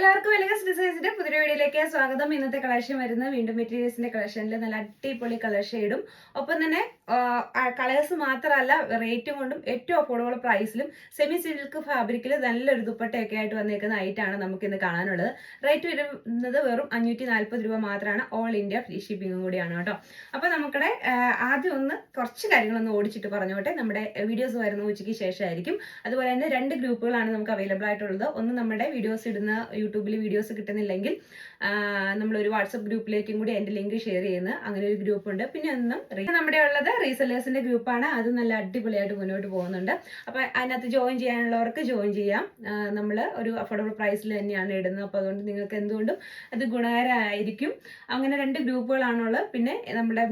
എല്ലാവർക്കും എലഗസ് ഡിസൈൻസിന്റെ പുതിയ വീഡിയോയിലേക്ക് സ്വാഗതം. ഇന്നത്തെ കളക്ഷൻ വരുന്ന വീണ്ടും മെറ്റീരിയൽസിന്റെ കളക്ഷനിൽ നല്ല അടിപൊളി കളർ ഷെയ്ഡും ഒപ്പം തന്നെ കളേഴ്സ് മാത്രമല്ല റേറ്റും കൊണ്ടും ഏറ്റവും അഫോർഡബിൾ പ്രൈസിലും സെമി സിൽക്ക് ഫാബ്രിക്കിൽ നല്ലൊരു ദുപ്പട്ടയൊക്കെ ആയിട്ട് വന്നേക്കുന്ന ഐറ്റാണ് നമുക്ക് ഇന്ന് കാണാനുള്ളത്. റേറ്റ് വരുന്നത് വെറും അഞ്ഞൂറ്റി നാൽപ്പത് രൂപ മാത്രമാണ്. ഓൾ ഇന്ത്യ ഫ്രീ ഷിപ്പിംഗും കൂടിയാണ് കേട്ടോ. അപ്പോൾ നമുക്കിടെ ആദ്യം ഒന്ന് കുറച്ച് കാര്യങ്ങളൊന്ന് ഓടിച്ചിട്ട് പറഞ്ഞോട്ടെ. നമ്മുടെ വീഡിയോസ് വരുന്ന ഉച്ചയ്ക്ക് ശേഷമായിരിക്കും. അതുപോലെ തന്നെ രണ്ട് ഗ്രൂപ്പുകളാണ് നമുക്ക് അവൈലബിൾ ആയിട്ടുള്ളത്. ഒന്ന് നമ്മുടെ വീഡിയോസ് ഇടുന്ന യൂട്യൂബിൽ വീഡിയോസ് കിട്ടുന്നില്ലെങ്കിൽ നമ്മളൊരു വാട്സപ്പ് ഗ്രൂപ്പിലേക്കും കൂടി എന്റെ ലിങ്ക് ഷെയർ ചെയ്യുന്ന അങ്ങനെ ഒരു ഗ്രൂപ്പ് ഉണ്ട് പിന്നെ ഒന്നും നമ്മുടെ ഉള്ളത് റീസെല്ലേഴ്സിന്റെ ഗ്രൂപ്പാണ് അത് നല്ല അടിപൊളിയായിട്ട് മുന്നോട്ട് പോകുന്നുണ്ട്. അപ്പോൾ അതിനകത്ത് ജോയിൻ ചെയ്യാനുള്ളവർക്ക് ജോയിൻ ചെയ്യാം. നമ്മൾ ഒരു അഫോർഡബിൾ പ്രൈസിൽ തന്നെയാണ് ഇടുന്നത്. അപ്പോൾ അതുകൊണ്ട് നിങ്ങൾക്ക് എന്തുകൊണ്ടും അത് ഗുണകരമായിരിക്കും അങ്ങനെ രണ്ട് ഗ്രൂപ്പുകളാണുള്ളത്. പിന്നെ നമ്മുടെ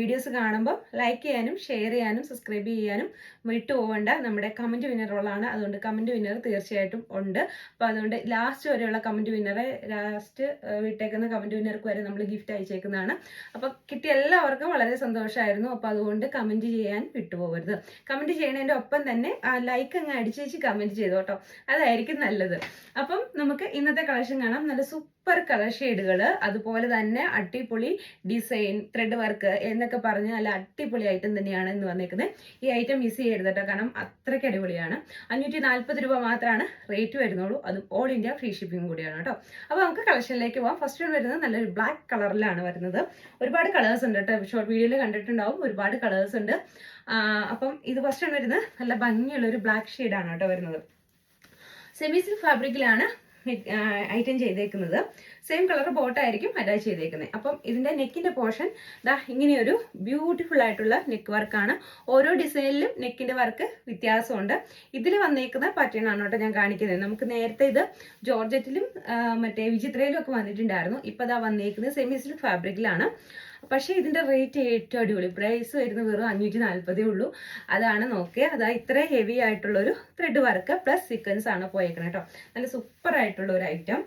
വീഡിയോസ് കാണുമ്പോൾ ലൈക്ക് ചെയ്യാനും ഷെയർ ചെയ്യാനും സബ്സ്ക്രൈബ് ചെയ്യാനും വിട്ടു പോകേണ്ട നമ്മുടെ കമന്റ് വിന്നർ റോളാണ് അതുകൊണ്ട് കമന്റ് വിന്നർ തീർച്ചയായിട്ടും ഉണ്ട്. അപ്പോൾ അതുകൊണ്ട് ലാസ്റ്റ് വരെയുള്ള കമന്റ് വിന്നറെ ലാസ്റ്റ് വിട്ടേക്കുന്ന കമന്റ് വിന്നർക്ക് വരെ നമ്മൾ ഗിഫ്റ്റ് അയച്ചേക്കുന്നതാണ്. അപ്പോൾ കിട്ടിയ എല്ലാവർക്കും വളരെ സന്തോഷമായിരുന്നു അപ്പോൾ അതുകൊണ്ട് കമന്റ് ചെയ്യാൻ വിട്ടുപോകരുത്. കമന്റ് ചെയ്യണതിന്റെ ഒപ്പം തന്നെ ലൈക്ക് അങ്ങ് അടിച്ചേച്ച് കമന്റ് ചെയ്തോട്ടോ അതായിരിക്കും നല്ലത്. അപ്പം നമുക്ക് ഇന്നത്തെ കളക്ഷൻ കാണാം. നല്ല സൂപ്പർ കളർ ഷെയ്ഡുകൾ അതുപോലെ തന്നെ അടിപൊളി ഡിസൈൻ ത്രെഡ് വർക്ക് എന്നൊക്കെ പറഞ്ഞ് നല്ല അടിപൊളി ഐറ്റം തന്നെയാണ് ഇന്ന് വന്നേക്കുന്നത് ഈ ഐറ്റം മിസ് ചെയ്യരുത് കേട്ടോ കാരണം അത്രയ്ക്ക് അടിപൊളിയാണ്. അഞ്ഞൂറ്റി നാൽപ്പത് രൂപ മാത്രമാണ് റേറ്റ് വരുന്നുള്ളൂ. അതും ഓൾ ഇന്ത്യ ഫ്രീ ഷിപ്പിംഗ് കൂടിയാണ് കേട്ടോ അപ്പോൾ നമുക്ക് കളക്ഷനിലേക്ക് പോകാം ഫസ്റ്റ് വൺ വരുന്നത് നല്ലൊരു ബ്ലാക്ക് കളറിലാണ് വരുന്നത്. ഒരുപാട് കളേഴ്സ് ഉണ്ട് കേട്ടോ ഷോർട്ട് വീഡിയോയിൽ കണ്ടിട്ടുണ്ടാവും. ഒരുപാട് കളേഴ്സ് ഉണ്ട്. അപ്പം ഇത് ഫസ്റ്റ് വൺ വരുന്നത് നല്ല ഭംഗിയുള്ള ഒരു ബ്ലാക്ക് ഷെയ്ഡാണ് കേട്ടോ വരുന്നത്. സെമിസിൽ ഫാബ്രിക്കിലാണ് ഐറ്റം ചെയ്തേക്കുന്നത്. സെയിം കളർ ബോട്ടായിരിക്കും അറ്റാച്ച് ചെയ്തേക്കുന്നത്. അപ്പം ഇതിന്റെ നെക്കിന്റെ പോർഷൻ ദാ ഇങ്ങനെയൊരു ബ്യൂട്ടിഫുൾ ആയിട്ടുള്ള നെക്ക് വർക്കാണ് ഓരോ ഡിസൈനിലും നെക്കിന്റെ വർക്ക് വ്യത്യാസമുണ്ട്. ഇതിൽ വന്നേക്കുന്ന പാറ്റേൺ ആണ് കേട്ടോ ഞാൻ കാണിക്കുന്നത്. നമുക്ക് നേരത്തെ ഇത് ജോർജറ്റിലും മറ്റേ വിചിത്രയിലും ഒക്കെ വന്നിട്ടുണ്ടായിരുന്നു. ഇപ്പം ദാ വന്നേക്കുന്നത് സെമി സിൽക്ക് ഫാബ്രിക്കിലാണ് പക്ഷേ ഇതിന്റെ റേറ്റ് ഏറ്റവും അടിപൊളി. പ്രൈസ് വരുന്നത് വെറും അഞ്ഞൂറ്റി നാൽപ്പതേ ഉള്ളൂ. അതാണ് നോക്കിയ. അതാ ഇത്ര ഹെവി ആയിട്ടുള്ളൊരു ത്രെഡ് വർക്ക് പ്ലസ് സീക്വൻസ് ആണ് പോയേക്കുന്നത് കേട്ടോ നല്ല സൂപ്പർ ആയിട്ടുള്ള ഒരു ഐറ്റം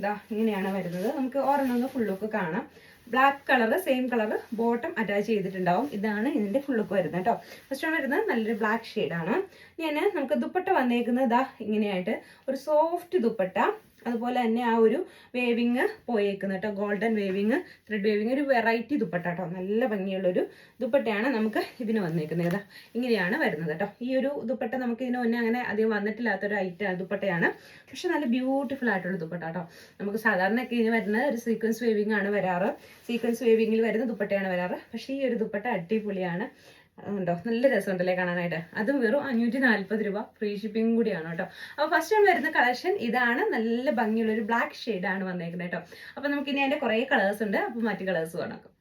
ഇതാ ഇങ്ങനെയാണ് വരുന്നത്. നമുക്ക് ഓരോന്നൊന്ന് ഫുള്ളുക്ക് കാണാം. Black colour same colour bottom attach ചെയ്തിട്ടുണ്ടാവും. ഇതാണ് ഇതിന്റെ ഫുൾ ലുക്ക് വരുന്നത് കേട്ടോ ഫസ്റ്റ് വരുന്നത് നല്ലൊരു ബ്ലാക്ക് ഷെയ്ഡാണ് ഞാൻ നമുക്ക് ദുപ്പട്ട വന്നേക്കുന്നത് ഇതാ ഇങ്ങനെയായിട്ട്. ഒരു സോഫ്റ്റ് ദുപ്പട്ട. അതുപോലെ തന്നെ ആ ഒരു വേവിങ് പോയേക്കുന്ന കേട്ടോ. ഗോൾഡൻ വേവിങ് ത്രെഡ് വേവിങ് ഒരു വെറൈറ്റി ദുപ്പട്ട കേട്ടോ. നല്ല ഭംഗിയുള്ളൊരു ദുപ്പട്ടയാണ് നമുക്ക് ഇതിന് വന്നേക്കുന്നത് ഇതാ ഇങ്ങനെയാണ് വരുന്നത് കേട്ടോ. ഈ ഒരു ദുപ്പട്ട നമുക്ക് ഇതിന് മുന്നേ അങ്ങനെ അധികം വന്നിട്ടില്ലാത്തൊരു ഐറ്റം ദുപ്പട്ടയാണ്. പക്ഷെ നല്ല ബ്യൂട്ടിഫുൾ ആയിട്ടുള്ള ദുപ്പട്ട കേട്ടോ. നമുക്ക് സാധാരണ ഒക്കെ ഇതിന് വരുന്നത് ഒരു സീക്വൻസ് വേവിങ് ആണ് വരാറ്. സീക്വൻസ് വേവിങ്ങിൽ വരുന്ന ദുപ്പട്ടയാണ് വരാറ്. പക്ഷേ ഈ ഒരു ദുപ്പട്ട അടിപൊളിയാണ്. ഉണ്ടോ? നല്ല രസമുണ്ടല്ലേ കാണാനായിട്ട്. അതും വെറും അഞ്ഞൂറ്റി നാൽപ്പത് രൂപ ഫ്രീ ഷിപ്പിംഗ് കൂടിയാണ് കേട്ടോ. അപ്പോൾ ഫസ്റ്റ് ടൈം വരുന്ന കളക്ഷൻ ഇതാണ്. നല്ല ഭംഗിയുള്ള ഒരു ബ്ലാക്ക് ആണ് വന്നേക്കുന്നത് കേട്ടോ. അപ്പോൾ നമുക്ക് ഇനി അതിന്റെ കുറേ കളേഴ്സ് ഉണ്ട്. അപ്പോൾ മറ്റു കളേഴ്സ് വേണം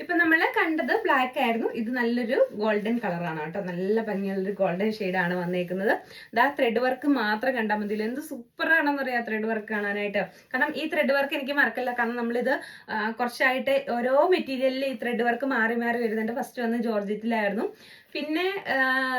ഇപ്പൊ നമ്മൾ കണ്ടത് ബ്ലാക്ക് ആയിരുന്നു. ഇത് നല്ലൊരു ഗോൾഡൻ കളറാണ് കേട്ടോ. നല്ല ഭംഗിയുള്ളൊരു ഗോൾഡൻ ആണ് വന്നേക്കുന്നത്. ഇതാ ത്രെഡ് വർക്ക് മാത്രം കണ്ടാൽ മതി. എന്ത് സൂപ്പർ ആണെന്ന് പറയാ ത്രെഡ് വർക്ക് കാണാനായിട്ട്. കാരണം ഈ ത്രെഡ് വർക്ക് എനിക്ക് മറക്കില്ല. കാരണം നമ്മളിത് കുറച്ചായിട്ട് ഓരോ മെറ്റീരിയലിൽ ഈ ത്രെഡ് വർക്ക് മാറി മാറി വരുന്നുണ്ട്. ഫസ്റ്റ് വന്ന് ജോർജറ്റിലായിരുന്നു. പിന്നെ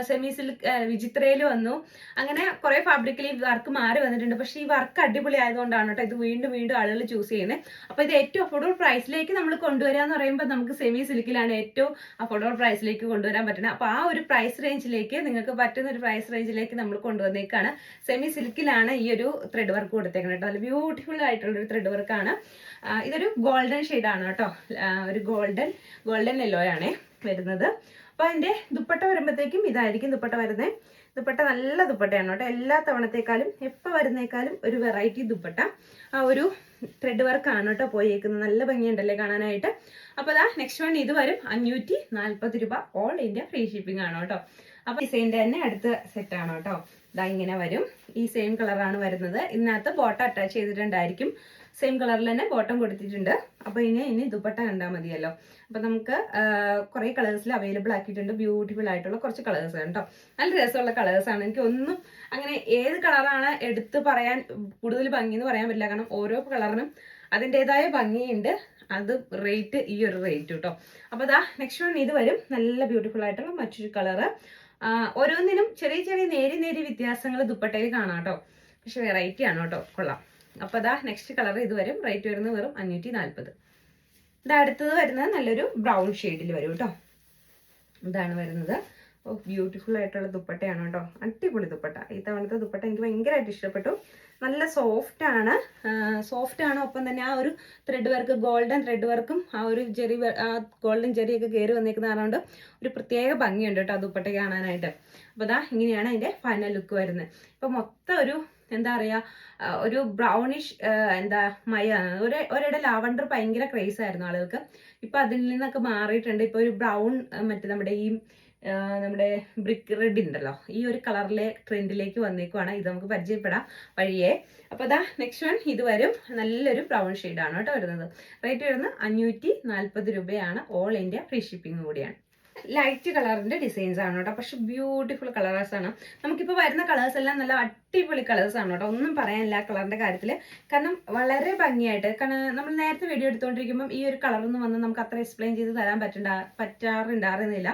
സെമി സിൽക്ക് വിചിത്രയിൽ വന്നു. അങ്ങനെ കുറെ ഫാബ്രിക്കിൽ ഈ വർക്ക് മാറി വന്നിട്ടുണ്ട്. പക്ഷേ ഈ വർക്ക് അടിപൊളി ആയതുകൊണ്ടാണ് കേട്ടോ ഇത് വീണ്ടും വീണ്ടും ആളുകൾ ചൂസ് ചെയ്യുന്നത് അപ്പോൾ ഇത് ഏറ്റവും അഫോർഡബിൾ പ്രൈസിലേക്ക് നമ്മൾ കൊണ്ടുവരാന്ന് പറയുമ്പോൾ നമുക്ക് സെമി സിൽക്കിലാണ് ഏറ്റവും അഫോർഡബിൾ പ്രൈസിലേക്ക് കൊണ്ടുവരാൻ പറ്റുന്നത് അപ്പോൾ ആ ഒരു പ്രൈസ് റേഞ്ചിലേക്ക് നിങ്ങൾക്ക് പറ്റുന്ന ഒരു പ്രൈസ് റേഞ്ചിലേക്ക് നമ്മൾ കൊണ്ടുവന്നേക്കാണ്. സെമി സിൽക്കിലാണ് ഈ ഒരു ത്രെഡ് വർക്ക് കൊടുത്തേക്കുന്നത് കേട്ടോ. നല്ല ബ്യൂട്ടിഫുൾ ആയിട്ടുള്ള ഒരു ത്രെഡ് വർക്കാണ് ഇതൊരു ഗോൾഡൻ ഷെയ്ഡാണ് കേട്ടോ. ഒരു ഗോൾഡൻ ഗോൾഡൻ യെല്ലോ ആണേ വരുന്നത്. അപ്പോൾ അതിന്റെ ദുപ്പട്ട വരുമ്പോഴത്തേക്കും ഇതായിരിക്കും ദുപ്പട്ട വരുന്നത് ദുപ്പട്ട നല്ല ദുപ്പട്ടയാണ് കേട്ടോ. എല്ലാ തവണത്തേക്കാളും എപ്പോൾ വരുന്നേക്കാളും ഒരു വെറൈറ്റി ദുപ്പട്ട. ആ ഒരു ത്രെഡ് വർക്കാണ് കേട്ടോ പോയേക്കുന്നത്. നല്ല ഭംഗിയുണ്ടല്ലേ കാണാനായിട്ട്. അപ്പോൾ അതാ നെക്സ്റ്റ് വൺ ഇത് വരും. അഞ്ഞൂറ്റി നാൽപ്പത് രൂപ ഓൾ ഇന്ത്യ ഫ്രീ ഷിപ്പിംഗ് ആണ് കേട്ടോ. അപ്പോൾ ഡിസൈന്റെ തന്നെ അടുത്ത സെറ്റാണ് കേട്ടോ. ഇതാ ഇങ്ങനെ വരും. ഈ സെയിം കളറാണ് വരുന്നത്. ഇതിനകത്ത് ബോട്ട അറ്റാച്ച് ചെയ്തിട്ടുണ്ടായിരിക്കും. സെയിം കളറിൽ തന്നെ ബോട്ടം കൊടുത്തിട്ടുണ്ട്. അപ്പോൾ ഇനി ഇനി ദുപ്പട്ട കണ്ടാൽ മതിയല്ലോ. അപ്പോൾ നമുക്ക് കുറേ കളേഴ്സിൽ അവൈലബിൾ ആക്കിയിട്ടുണ്ട്. ബ്യൂട്ടിഫുൾ ആയിട്ടുള്ള കുറച്ച് കളേഴ്സ് കേട്ടോ നല്ല രസമുള്ള കളേഴ്സാണ് എനിക്ക് ഒന്നും അങ്ങനെ ഏത് കളറാണ് എടുത്ത് പറയാൻ കൂടുതൽ ഭംഗി എന്ന് പറയാൻ പറ്റില്ല. കാരണം ഓരോ കളറിനും അതിന്റെതായ ഭംഗിയുണ്ട്. അത് റേറ്റ് ഈ ഒരു റേറ്റ് കേട്ടോ അപ്പോൾ അതാ നെക്സ്റ്റ് വൺ ഇത് വരും. നല്ല ബ്യൂട്ടിഫുൾ ആയിട്ടുള്ള മറ്റൊരു കളറ് ഓരോന്നിനും ചെറിയ ചെറിയ നേരി നേരി വ്യത്യാസങ്ങൾ ദുപ്പട്ടയിൽ കാണാം കേട്ടോ പക്ഷെ വെറൈറ്റി ആണ് കേട്ടോ കൊള്ളാം. അപ്പോൾ അതാ നെക്സ്റ്റ് കളർ ഇത് വരും. റേറ്റ് വരുന്നത് വെറും അഞ്ഞൂറ്റി നാൽപ്പത് ഇത് അടുത്തത് വരുന്നത് നല്ലൊരു ബ്രൗൺ ഷെയ്ഡിൽ വരും കേട്ടോ ഇതാണ് വരുന്നത്. ഓ ബ്യൂട്ടിഫുൾ ആയിട്ടുള്ള ദുപ്പട്ടയാണ് കേട്ടോ അടിപൊളി ദുപ്പട്ട. ഈ തവണത്തെ ദുപ്പട്ട എനിക്ക് ഭയങ്കരമായിട്ട് ഇഷ്ടപ്പെട്ടു. നല്ല സോഫ്റ്റ് ആണ്. സോഫ്റ്റ് ആണ്. ഒപ്പം തന്നെ ആ ഒരു ത്രെഡ് വർക്ക് ഗോൾഡൻ ത്രെഡ് വർക്കും ആ ഒരു ജെറി ആ ഗോൾഡൻ ജെറിയൊക്കെ കയറി വന്നേക്കുന്ന കാരണം ഒരു പ്രത്യേക ഭംഗിയുണ്ട് കേട്ടോ ആ ദുപ്പട്ട കാണാനായിട്ട്. അപ്പോൾ അതാ ഇങ്ങനെയാണ് അതിന്റെ ഫൈനൽ ലുക്ക് വരുന്നത്. ഇപ്പോൾ മൊത്തം ഒരു എന്താ പറയുക ഒരു ബ്രൗണിഷ് എന്താ മയ ഒരു ഒരിടെ ലാവണ്ടർ ഭയങ്കര ക്രേസ് ആയിരുന്നു ആളുകൾക്ക്. ഇപ്പം അതിൽ നിന്നൊക്കെ മാറിയിട്ടുണ്ട്. ഇപ്പോൾ ഒരു ബ്രൗൺ മറ്റേ നമ്മുടെ ഈ നമ്മുടെ ബ്രിക്ക് റെഡ് ഉണ്ടല്ലോ ഈ ഒരു കളറിലെ ട്രെൻഡിലേക്ക് വന്നേക്കുവാണ്. ഇത് നമുക്ക് പരിചയപ്പെടാം വഴിയെ. അപ്പോൾ അതാ നെക്സ്റ്റ് വൺ ഇത് വരും. നല്ലൊരു ബ്രൗൺ ആണ് കേട്ടോ വരുന്നത്. റേറ്റ് വരുന്നത് അഞ്ഞൂറ്റി നാൽപ്പത് രൂപയാണ്. ഓൾ ഇന്ത്യ ഫ്രീ ഷിപ്പിംഗ് കൂടിയാണ്. ലൈറ്റ് കളറിന്റെ ഡിസൈൻസ് ആണ് കേട്ടോ. പക്ഷെ ബ്യൂട്ടിഫുൾ കളേഴ്സ് ആണ്. നമുക്കിപ്പോൾ വരുന്ന കളേഴ്സ് എല്ലാം നല്ല അടിപൊളി കളേഴ്സ് ആണ് കേട്ടോ. ഒന്നും പറയാനില്ല കളറിന്റെ കാര്യത്തിൽ കാരണം വളരെ ഭംഗിയായിട്ട് കാരണം നമ്മൾ നേരത്തെ വീഡിയോ എടുത്തുകൊണ്ടിരിക്കുമ്പോൾ ഈ ഒരു കളറൊന്നും വന്ന് നമുക്ക് അത്ര എക്സ്പ്ലെയിൻ ചെയ്ത് തരാൻ പറ്റണ്ട പറ്റാറുണ്ടായിരുന്നില്ല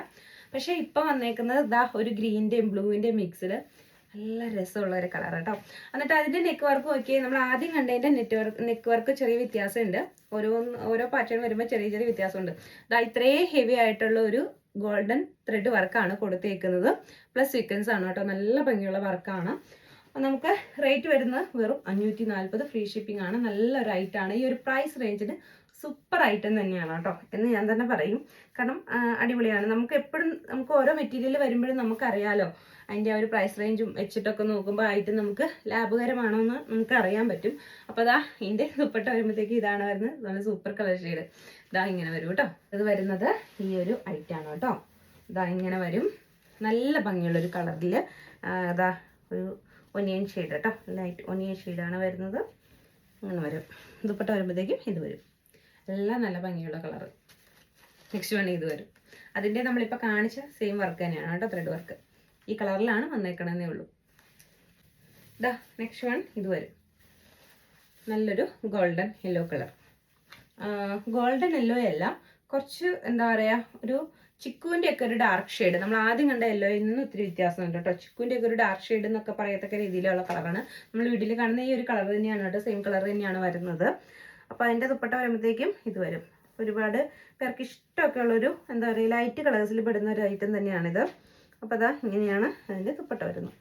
പക്ഷെ ഇപ്പൊ വന്നേക്കുന്നത് ഇതാ ഒരു ഗ്രീന്റെയും ബ്ലൂവിന്റെയും മിക്സിൽ നല്ല രസമുള്ള ഒരു കളർ കേട്ടോ. എന്നിട്ട് അതിന്റെ നെക്ക് വർക്ക് നോക്കി നമ്മൾ ആദ്യം കണ്ടതിന്റെ നെറ്റ്വർക്ക് നെക്ക് വർക്ക് ചെറിയ വ്യത്യാസമുണ്ട്. ഓരോ ഓരോ പാറ്റേൺ വരുമ്പോൾ ചെറിയ ചെറിയ വ്യത്യാസമുണ്ട്. ഇതാ ഇത്രയും ഹെവി ആയിട്ടുള്ള ഒരു ഗോൾഡൻ ത്രെഡ് വർക്കാണ് കൊടുത്തേക്കുന്നത്. പ്ലസ് സീക്വൻസ് ആണ് കേട്ടോ. നല്ല ഭംഗിയുള്ള വർക്കാണ് നമുക്ക് റേറ്റ് വരുന്നത് വെറും അഞ്ഞൂറ്റി നാൽപ്പത് ഫ്രീ ഷിപ്പിംഗ് ആണ് നല്ലൊരു ഐറ്റാണ് ഈ ഒരു പ്രൈസ് റേഞ്ചിന് സൂപ്പർ ഐറ്റം തന്നെയാണ് കേട്ടോ. എന്ന് ഞാൻ തന്നെ പറയും. കാരണം അടിപൊളിയാണ്. നമുക്ക് എപ്പോഴും നമുക്ക് ഓരോ മെറ്റീരിയൽ വരുമ്പോഴും നമുക്കറിയാലോ. അതിന്റെ ആ ഒരു പ്രൈസ് റേഞ്ചും വെച്ചിട്ടൊക്കെ നോക്കുമ്പോൾ ആയിട്ട് നമുക്ക് ലാഭകരമാണോ എന്ന് നമുക്ക് അറിയാൻ പറ്റും. അപ്പോൾ അതാ ഇതിന്റെ ദുപ്പട്ട വരുമ്പോഴത്തേക്ക് ഇതാണ് വരുന്നത്. നല്ല സൂപ്പർ കളർ ഷെയ്ഡ് ഇതാ ഇങ്ങനെ വരും കേട്ടോ. ഇത് വരുന്നത് ഈ ഒരു ഐറ്റം ആണ് കേട്ടോ. ഇതാ ഇങ്ങനെ വരും. നല്ല ഭംഗിയുള്ളൊരു കളറിൽ ഇതാ ഒരു ഒനിയൻ ഷെയ്ഡ് കേട്ടോ. ലൈറ്റ് ഒനിയൻ ഷെയ്ഡാണ് വരുന്നത്. അങ്ങനെ വരും. ദുപ്പട്ട വരുമ്പോഴത്തേക്കും ഇത് വരും. എല്ലാം നല്ല ഭംഗിയുള്ള കളറ് നെക്സ്റ്റ് വൺ ഇത് വരും. അതിന്റെ നമ്മളിപ്പോൾ കാണിച്ച സെയിം വർക്ക് തന്നെയാണ് കേട്ടോ ത്രെഡ് വർക്ക് ഈ കളറിലാണ് വന്നേക്കണമെന്നേ ഉള്ളൂ. ഇതാ നെക്സ്റ്റ് വൺ ഇത് വരും. നല്ലൊരു golden yellow colour golden yellow അല്ല. കുറച്ച് എന്താ പറയുക ഒരു ചിക്കുവിന്റെ ഒക്കെ ഒരു ഡാർക്ക് ഷെയ്ഡ് നമ്മൾ ആദ്യം കണ്ട യെല്ലോയിൽ നിന്ന് ഒത്തിരി വ്യത്യാസമുണ്ട് കേട്ടോ. ചിക്കുവിന്റെ ഒക്കെ ഒരു ഡാർക്ക് ഷെയ്ഡ് എന്നൊക്കെ പറയത്തക്ക രീതിയിലുള്ള കളറാണ് നമ്മൾ വീട്ടിൽ കാണുന്ന ഈ ഒരു കളർ തന്നെയാണ് കേട്ടോ. സെയിം കളർ തന്നെയാണ് വരുന്നത്. അപ്പോൾ അതിന്റെ ദുപ്പട്ട വരുമ്പോഴത്തേക്കും ഇത് വരും. ഒരുപാട് പേർക്ക് ഇഷ്ടമൊക്കെ ഉള്ളൊരു എന്താ പറയുക ലൈറ്റ് കളേഴ്സിൽ പെടുന്ന ഒരു ഐറ്റം തന്നെയാണിത്. അപ്പോൾ അതാ ഇങ്ങനെയാണ് അതിന്റെ ദുപ്പട്ട വരുന്നത്.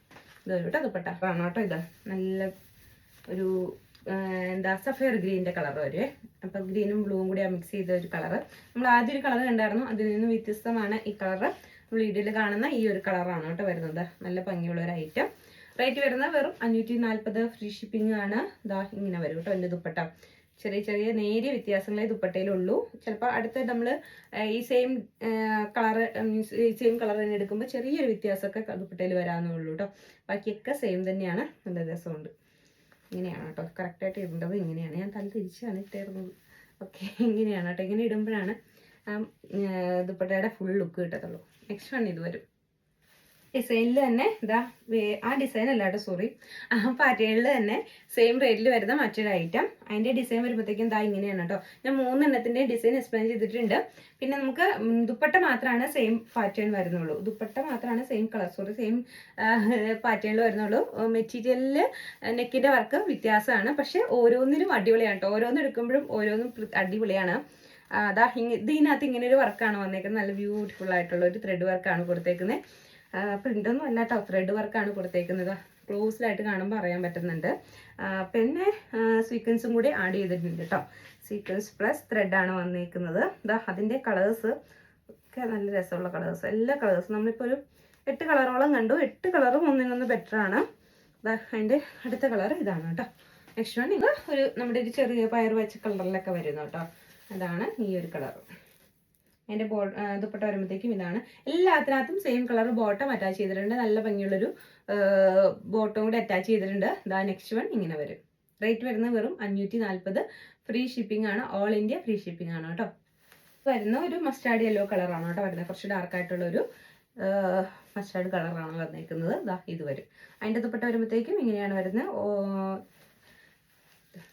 ഇത് വരും കേട്ടോ ദുപ്പട്ട. കാണാം കേട്ടോ ഇത്. നല്ല ഒരു എന്താ സഫയർ ഗ്രീന്റെ കളർ വരുവേ അപ്പോൾ ഗ്രീനും ബ്ലൂവും കൂടി മിക്സ് ചെയ്ത ഒരു കളറ് നമ്മൾ ആദ്യം ഒരു കളർ കണ്ടായിരുന്നു. അതിൽ നിന്ന് വ്യത്യസ്തമാണ് ഈ കളറ് നമ്മൾ വീഡിയോയിൽ കാണുന്ന ഈ ഒരു കളറാണ് കേട്ടോ വരുന്നത്. നല്ല ഭംഗിയുള്ള ഒരു ഐറ്റം റേറ്റ് വരുന്നത് വെറും അഞ്ഞൂറ്റി നാൽപ്പത് ഫ്രീ ഷിപ്പിംഗ് ആണ്. ഇതാ ഇങ്ങനെ വരും കേട്ടോ എന്റെ ദുപ്പട്ട. ചെറിയ ചെറിയ നേരിയ വ്യത്യാസങ്ങളെ ദുപ്പട്ടയിലുള്ളൂ. ചിലപ്പോൾ അടുത്ത നമ്മൾ ഈ സെയിം കളർ ഈ സെയിം കളർ തന്നെ എടുക്കുമ്പോൾ ചെറിയൊരു വ്യത്യാസമൊക്കെ ദുപ്പട്ടയിൽ വരാമെന്നുള്ളൂ കേട്ടോ. ബാക്കിയൊക്കെ സെയിം തന്നെയാണ്. നല്ല രസമുണ്ട്. ഇങ്ങനെയാണ് കേട്ടോ. കറക്റ്റായിട്ട് ഇടേണ്ടത് ഇങ്ങനെയാണ്. ഞാൻ തല തിരിച്ചാണ് ഇട്ടിരുന്നത് ഓക്കെ ഇങ്ങനെയാണ് കേട്ടോ. ഇങ്ങനെ ഇടുമ്പോഴാണ് ദുപ്പട്ടയുടെ ഫുൾ ലുക്ക് കിട്ടത്തുള്ളൂ. നെക്സ്റ്റ് വൺ ഇത് വരും. ഡിസൈനിൽ തന്നെ ഇതാ ആ ഡിസൈൻ അല്ല കേട്ടോ സോറി ആ പാറ്റേണിൽ തന്നെ സെയിം റേറ്റിൽ വരുന്ന മറ്റൊരു ഐറ്റം അതിന്റെ ഡിസൈൻ വരുമ്പോഴത്തേക്കും ഇതാ ഇങ്ങനെയാണ് കേട്ടോ. ഞാൻ മൂന്നെണ്ണത്തിന്റെ ഡിസൈൻ എക്സ്പ്ലെയിൻ ചെയ്തിട്ടുണ്ട്. പിന്നെ നമുക്ക് ദുപ്പട്ട മാത്രമാണ് സെയിം പാറ്റേൺ വരുന്നുള്ളൂ. ദുപ്പട്ട മാത്രമാണ് സെയിം കളർ സോറി സെയിം പാറ്റേണിൽ വരുന്നുള്ളൂ. മെറ്റീരിയലിൽ നെക്കിന്റെ വർക്ക് വ്യത്യാസമാണ്. പക്ഷേ ഓരോന്നിനും അടിപൊളിയാണ് കേട്ടോ. ഓരോന്നും എടുക്കുമ്പോഴും ഓരോന്നും അടിപൊളിയാണ്. അതാ ഇതിനകത്ത് ഇങ്ങനെ ഒരു വർക്കാണ് വന്നേക്കുന്നത്. നല്ല ബ്യൂട്ടിഫുൾ ആയിട്ടുള്ള ഒരു ത്രെഡ് വർക്കാണ് കൊടുത്തേക്കുന്നത്. പ്രിന്റ് ഒന്നും അല്ല കേട്ടോ ത്രെഡ് വർക്കാണ് കൊടുത്തേക്കുന്നത്. ക്ലോസിലായിട്ട് കാണുമ്പോൾ അറിയാൻ പറ്റുന്നുണ്ട്. പിന്നെ സീക്വൻസും കൂടി ആഡ് ചെയ്തിട്ടുണ്ട് കേട്ടോ സീക്വൻസ് പ്ലസ് ത്രെഡാണ് വന്നേക്കുന്നത്. ഇതാ അതിന്റെ കളേഴ്സ് ഒക്കെ നല്ല രസമുള്ള കളേഴ്സ് എല്ലാ കളേഴ്സും നമ്മളിപ്പോൾ ഒരു എട്ട് കളറോളം കണ്ടു. എട്ട് കളറും ഒന്നിനൊന്ന് ബെറ്ററാണ് അതിന്റെ അടുത്ത കളർ ഇതാണ് കേട്ടോ നെക്സ്റ്റ് വൺ ഇത് ഒരു നമ്മുടെ ഒരു ചെറിയ പയർ വെച്ച കളറിലൊക്കെ വരുന്നു കേട്ടോ അതാണ് ഈ ഒരു കളർ അതിന്റെ ബോ ദുപ്പട്ട വരുമ്പോഴത്തേക്കും ഇതാണ്. എല്ലാത്തിനകത്തും സെയിം കളർ ബോട്ടം അറ്റാച്ച് ചെയ്തിട്ടുണ്ട്. നല്ല ഭംഗിയുള്ളൊരു ബോട്ടം കൂടി അറ്റാച്ച് ചെയ്തിട്ടുണ്ട്. ഇതാ നെക്സ്റ്റ് വൺ ഇങ്ങനെ വരും. റേറ്റ് വരുന്നത് വെറും അഞ്ഞൂറ്റി നാൽപ്പത് ഫ്രീ ഷിപ്പിംഗ് ആണ്. ഓൾ ഇന്ത്യ ഫ്രീ ഷിപ്പിംഗ് ആണ് കേട്ടോ. വരുന്ന ഒരു മസ്റ്റാർഡ് യെല്ലോ കളറാണ് കേട്ടോ വരുന്നത്. കുറച്ച് ഡാർക്ക് ആയിട്ടുള്ള ഒരു മസ്റ്റാർഡ് കളറാണ് വന്നേക്കുന്നത്. ഇതാ ഇത് വരും. അതിന്റെ ദുപ്പട്ട വരുമ്പോഴത്തേക്കും ഇങ്ങനെയാണ് വരുന്നത്.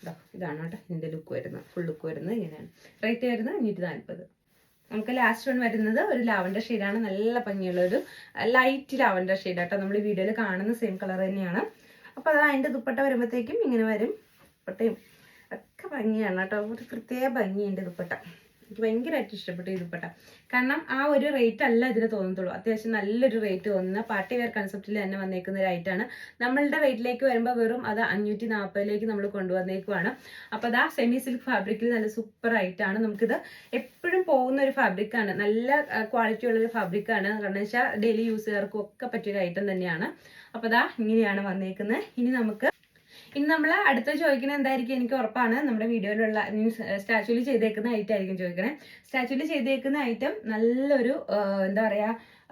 ദാ ഇതാണ് കേട്ടോ. ഇതിന്റെ ലുക്ക് വരുന്നത്. ഫുൾ ലുക്ക് വരുന്നത് ഇങ്ങനെയാണ്. റേറ്റ് വരുന്നത് അഞ്ഞൂറ്റി നാൽപ്പത് നമുക്ക് ലാസ്റ്റ് വൺ വരുന്നത് ഒരു ലാവൻഡർ ഷെയ്ഡാണ് നല്ല ഭംഗിയുള്ള ഒരു ലൈറ്റ് ലാവൻഡർ ഷെയ്ഡ് കേട്ടോ നമ്മൾ വീഡിയോയിൽ കാണുന്ന സെയിം കളർ തന്നെയാണ്. അപ്പോൾ അത് അതിന്റെ ദുപ്പട്ട വരുമ്പോഴത്തേക്കും ഇങ്ങനെ വരും. ദുപ്പട്ടയും ഒക്കെ ഭംഗിയാണ് കേട്ടോ. ഒരു പ്രത്യേക ഭംഗിയുണ്ട് ദുപ്പട്ട. എനിക്ക് ഭയങ്കരമായിട്ട് ഇഷ്ടപ്പെട്ടു ഇതുപെട്ട കാരണം ആ ഒരു റേറ്റ് അല്ല ഇതിന് തോന്നത്തുള്ളൂ. അത്യാവശ്യം നല്ലൊരു റേറ്റ് തോന്നുന്ന പാർട്ടി വെയർ കൺസെപ്റ്റിൽ തന്നെ വന്നേക്കുന്ന ഒരു ഐറ്റാണ് നമ്മളുടെ റേറ്റിലേക്ക് വരുമ്പോൾ വെറും അത് അഞ്ഞൂറ്റി നാൽപ്പതിലേക്ക് നമ്മൾ കൊണ്ടുവന്നേക്കുവാണ്. അപ്പോൾ അത് ആ സെമി സിൽക്ക് ഫാബ്രിക്കിൽ നല്ല സൂപ്പർ ആയിട്ടാണ് നമുക്കിത് എപ്പോഴും പോകുന്ന ഒരു ഫാബ്രിക്കാണ് നല്ല ക്വാളിറ്റി ഉള്ളൊരു ഫാബ്രിക്കാണ് കാരണം വെച്ചാൽ ഡെയിലി യൂസുകാർക്കും ഒക്കെ പറ്റിയൊരു ഐറ്റം തന്നെയാണ്. അപ്പോൾ അതാ ഇങ്ങനെയാണ് വന്നേക്കുന്നത് ഇനി നമുക്ക് ഇനി നമ്മൾ അടുത്ത ചോദിക്കുന്നത് എന്തായിരിക്കും എനിക്ക് ഉറപ്പാണ്. നമ്മുടെ വീഡിയോയിലുള്ള മീൻസ് സ്റ്റാച്യൂൽ ചെയ്തേക്കുന്ന ഐറ്റം ആയിരിക്കും ചോദിക്കണേ. സ്റ്റാച്യൂൽ ചെയ്തേക്കുന്ന ഐറ്റം നല്ലൊരു എന്താ പറയാ ആം,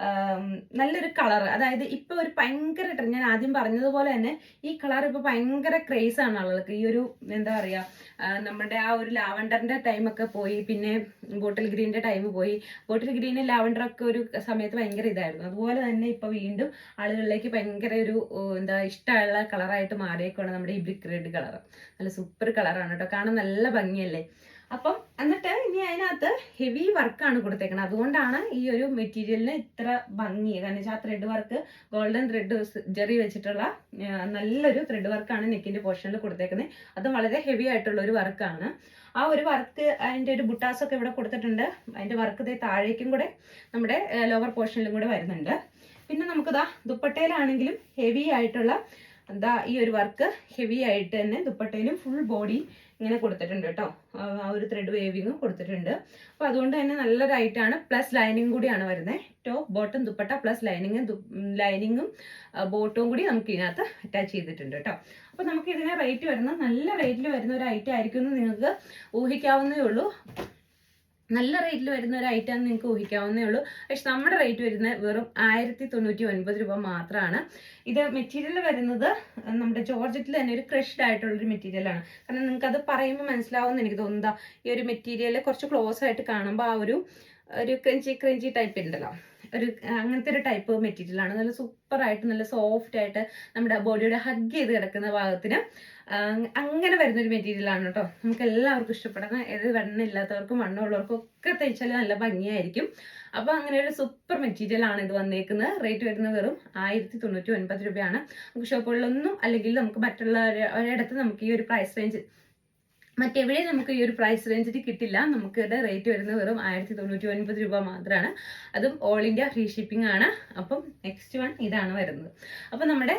നല്ലൊരു കളർ അതായത് ഇപ്പൊ ഒരു ഭയങ്കര ട്രെൻഡ് ഞാൻ ആദ്യം പറഞ്ഞതുപോലെ തന്നെ ഈ കളർ ഇപ്പൊ ഭയങ്കര ക്രേസ് ആണ് ആളുകൾക്ക്. ഈ ഒരു എന്താ പറയാ ആ, നമ്മുടെ ആ ഒരു ലാവണ്ടറിന്റെ ടൈം ഒക്കെ പോയി പിന്നെ ബോട്ടിൽ ഗ്രീനിന്റെ ടൈം പോയി. ബോട്ടിൽ ഗ്രീന് ലാവണ്ടർ ഒക്കെ ഒരു സമയത്ത് ഭയങ്കര ഇതായിരുന്നു. അതുപോലെ തന്നെ ഇപ്പൊ വീണ്ടും ആളുകളിലേക്ക് ഭയങ്കര ഒരു എന്താ ഇഷ്ടമുള്ള കളറായിട്ട് മാറിയേക്കാണ് നമ്മുടെ ഈ ബ്രിക്ക് റെഡ് കളർ നല്ല സൂപ്പർ കളറാണ് കേട്ടോ. കാണാൻ നല്ല ഭംഗിയല്ലേ? അപ്പം എന്നിട്ട് ഇനി അതിനകത്ത് ഹെവി വർക്കാണ് കൊടുത്തേക്കുന്നത് അതുകൊണ്ടാണ് ഈ ഒരു മെറ്റീരിയലിന് ഇത്ര ഭംഗി. കാരണം വെച്ചാൽ ത്രെഡ് വർക്ക് ഗോൾഡൻ ത്രെഡ് ജെറി വെച്ചിട്ടുള്ള നല്ലൊരു ത്രെഡ് വർക്കാണ് നെക്കിന്റെ പോർഷനിൽ കൊടുത്തേക്കുന്നത് അത് വളരെ ഹെവി ആയിട്ടുള്ള ഒരു വർക്കാണ് ആ ഒരു വർക്ക് അതിന്റെ ഒരു ബുട്ടാസൊക്കെ ഇവിടെ കൊടുത്തിട്ടുണ്ട്. അതിന്റെ വർക്ക് താഴേക്കും കൂടെ നമ്മുടെ ലോവർ പോർഷനിലും കൂടെ വരുന്നുണ്ട്. പിന്നെ നമുക്കിതാ ദുപ്പട്ടയിലാണെങ്കിലും ഹെവി ആയിട്ടുള്ള എന്താ ഈ ഒരു വർക്ക് ഹെവി ആയിട്ട് തന്നെ ദുപ്പട്ടയിലും ഫുൾ ബോഡി ഇങ്ങനെ കൊടുത്തിട്ടുണ്ട് കേട്ടോ. ആ ഒരു ത്രെഡ് വേവിങ്ങും കൊടുത്തിട്ടുണ്ട്. അപ്പോൾ അതുകൊണ്ട് തന്നെ നല്ലൊരു ഐറ്റാണ് പ്ലസ് ലൈനിങ് കൂടിയാണ് വരുന്നത് top bottom dupatta plus lining ലൈനിങ്ങും ബോട്ടവും കൂടി നമുക്ക് ഇതിനകത്ത് അറ്റാച്ച് ചെയ്തിട്ടുണ്ട് കേട്ടോ. അപ്പോൾ നമുക്ക് ഇതിനെ റേറ്റ് വരുന്ന നല്ല റേറ്റിൽ വരുന്ന ഒരു ഐറ്റം ആയിരിക്കും എന്ന് നിങ്ങൾക്ക് ഊഹിക്കാവുന്നേ ഉള്ളൂ. നല്ല റേറ്റിൽ വരുന്ന ഒരു ഐറ്റം നിങ്ങൾക്ക് ഊഹിക്കാവുന്നേ ഉള്ളൂ. പക്ഷെ നമ്മുടെ റേറ്റ് വരുന്നത് വെറും ആയിരത്തി തൊണ്ണൂറ്റി ഒൻപത് രൂപ മാത്രമാണ് ഇത് മെറ്റീരിയൽ വരുന്നത് നമ്മുടെ ജോർജറ്റിൽ തന്നെ ഒരു ക്രഷ്ഡ് ആയിട്ടുള്ളൊരു മെറ്റീരിയലാണ് കാരണം നിങ്ങൾക്ക് അത് പറയുമ്പോൾ മനസ്സിലാവുമെന്ന് എനിക്ക് തോന്നുന്നതാ ഈ ഒരു മെറ്റീരിയൽ കുറച്ച് ക്ലോസ് ആയിട്ട് കാണുമ്പോൾ ആ ഒരു ഒരു ക്രഞ്ചി ക്രഞ്ചി ടൈപ്പ് ഉണ്ടല്ലോ ഒരു അങ്ങനത്തെ ഒരു ടൈപ്പ് മെറ്റീരിയലാണ് നല്ല സൂപ്പർ ആയിട്ട് നല്ല സോഫ്റ്റ് ആയിട്ട് നമ്മുടെ ബോഡിയുടെ ഹഗ് ചെയ്ത് കിടക്കുന്ന ഭാഗത്തിന് അങ്ങനെ വരുന്ന ഒരു മെറ്റീരിയലാണ് കേട്ടോ നമുക്ക് എല്ലാവർക്കും ഇഷ്ടപ്പെടുന്ന ഏത് വണ്ണ വണ്ണമുള്ളവർക്കും ഒക്കെ തയ്ച്ചാൽ നല്ല ഭംഗിയായിരിക്കും. അപ്പോൾ അങ്ങനെ ഒരു സൂപ്പർ മെറ്റീരിയൽ ആണ് ഇത് വന്നേക്കുന്നത്. റേറ്റ് വരുന്നത് വെറും ആയിരത്തി തൊണ്ണൂറ്റി ഒൻപത് രൂപയാണ്. നമുക്ക് ഷോപ്പുകളിലൊന്നും അല്ലെങ്കിൽ നമുക്ക് മറ്റുള്ള ഒരു- ഒരിടത്ത് നമുക്ക് ഈ ഒരു പ്രൈസ് റേഞ്ച് മറ്റെവിടെയും നമുക്ക് ഈ ഒരു പ്രൈസ് റേഞ്ചിൽ കിട്ടില്ല. നമുക്ക് ഇവിടെ റേറ്റ് വരുന്നത് വെറും ആയിരത്തി തൊണ്ണൂറ്റി ഒൻപത് രൂപ മാത്രമാണ് അതും ഓൾ ഇന്ത്യ ഫ്രീ ഷിപ്പിംഗ് ആണ്. അപ്പം നെക്സ്റ്റ് വൺ ഇതാണ് വരുന്നത്. അപ്പം നമ്മുടെ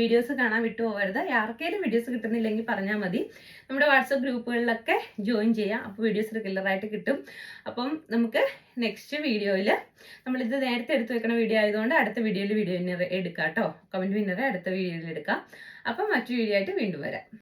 വീഡിയോസ് കാണാൻ വിട്ടു പോകരുത്. ആർക്കെങ്കിലും വീഡിയോസ് കിട്ടുന്നില്ലെങ്കിൽ പറഞ്ഞാൽ മതി. നമ്മുടെ വാട്സപ്പ് ഗ്രൂപ്പുകളിലൊക്കെ ജോയിൻ ചെയ്യാം. അപ്പോൾ വീഡിയോസ് റെഗുലറായിട്ട് കിട്ടും. അപ്പം നമുക്ക് നെക്സ്റ്റ് വീഡിയോയിൽ നമ്മളിത് നേരത്തെ എടുത്തു വെക്കുന്ന വീഡിയോ ആയതുകൊണ്ട് അടുത്ത വീഡിയോയിൽ വീഡിയോ വിന്നർ എടുക്കാം കേട്ടോ. കമന്റ് വിന്നറെ അടുത്ത വീഡിയോയിൽ എടുക്കാം. അപ്പം മറ്റു വീഡിയോ ആയിട്ട് വീണ്ടും വരാം.